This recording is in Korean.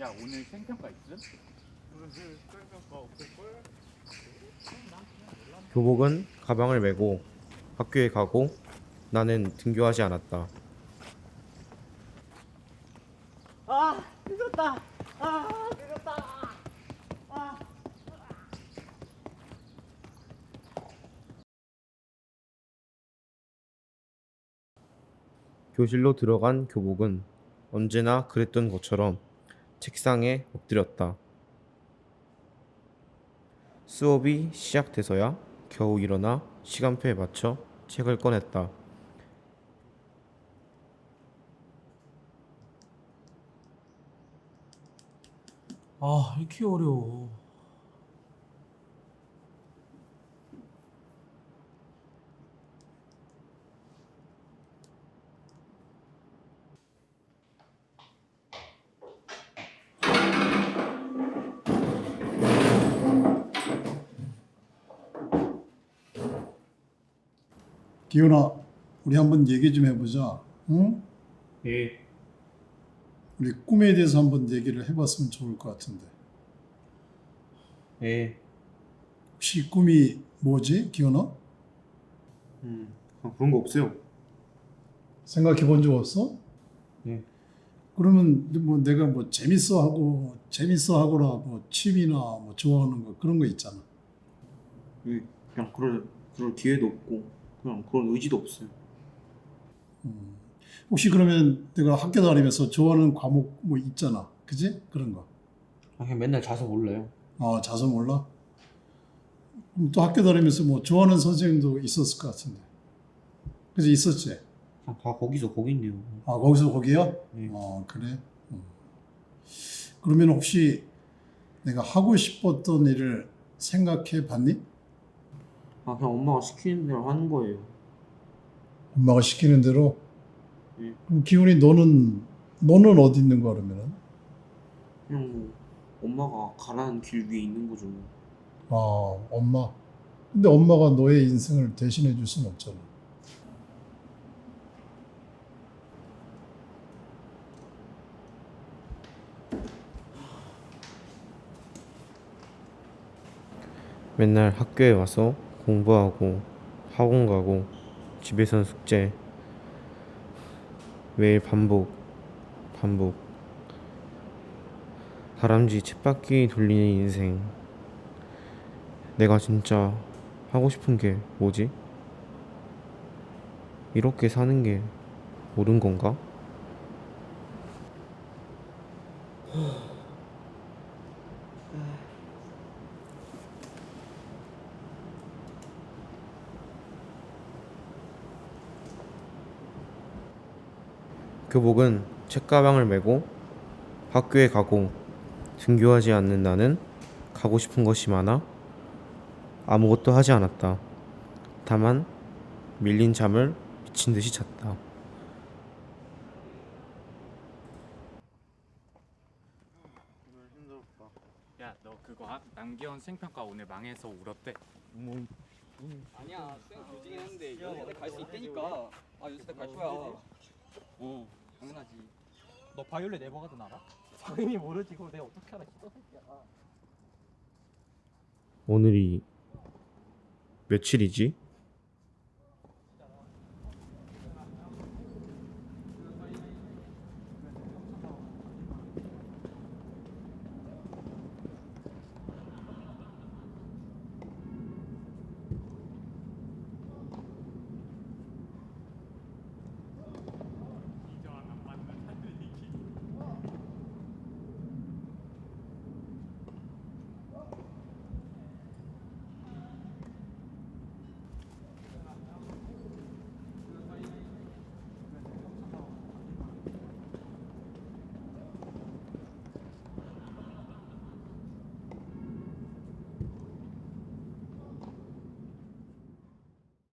야 오늘 생평가 있음? 교복은 가방을 메고 학교에 가고 나는 등교하지 않았다. 아 늦었다 아 늦었다 아 교실로 들어간 교복은 언제나 그랬던 것처럼 책상에 엎드렸다. 수업이 시작돼서야 겨우 일어나 시간표에 맞춰 책을 꺼냈다. 아, 이렇게 어려워. 기훈아, 우리 한번 얘기 좀 해보자. 응? 예. 우리 꿈에 대해서 한번 얘기를 해봤으면 좋을 것 같은데. 예, 혹시 꿈이 뭐지, 기훈아? 음, 그런 거 없어요. 생각해 본 적 없어? 네. 그러면 뭐 내가 뭐 재밌어 하고 재밌어 하거나 뭐 취미나 뭐 좋아하는 거 그런 거 있잖아. 예, 그냥 그럴 그럴 기회도 없고 그냥 그런 의지도 없어요. 음. 혹시 그러면 내가 학교 다니면서 좋아하는 과목 뭐 있잖아, 그지? 그런 거. 아, 그냥 맨날 자서 몰라요. 아, 자서 몰라? 그럼 또 학교 다니면서 뭐 좋아하는 선생님도 있었을 것 같은데. 그지 있었지? 그냥 다 거기서 거기 있네요. 아, 거기서 거기야? 네. 어, 그래? 음. 그러면 혹시 내가 하고 싶었던 일을 생각해 봤니? 아 그냥 엄마가 시키는 대로 하는 거예요. 엄마가 시키는 대로? 네. 그럼 기훈이 너는, 너는 어디 있는 거야, 그러면은? 그냥 뭐 엄마가 가라는 길 위에 있는 거죠. 뭐. 아, 엄마. 근데 엄마가 너의 인생을 대신해 줄 수는 없잖아. 맨날 학교에 와서 공부하고 학원 가고 집에선 숙제 매일 반복 반복 다람쥐 쳇바퀴 돌리는 인생 내가 진짜 하고 싶은 게 뭐지? 이렇게 사는 게 옳은 건가? 교복은 책가방을 메고 학교에 가고 등교하지 않는 나는 가고 싶은 것이 많아 아무것도 하지 않았다. 다만 밀린 잠을 미친 듯이 잤다. 야 너 그거 하? 남기현 생평가 오늘 망해서 울었대 아니야 수영 조직이 했는데 연세대 갈수 있다니까 아 연세대 갈 거야 어 당연하지 너 바이올렛 에버가든 알아? 당연히 모르지. 그걸 내가 어떻게 알아? 이 새끼야. 오늘이 며칠이지?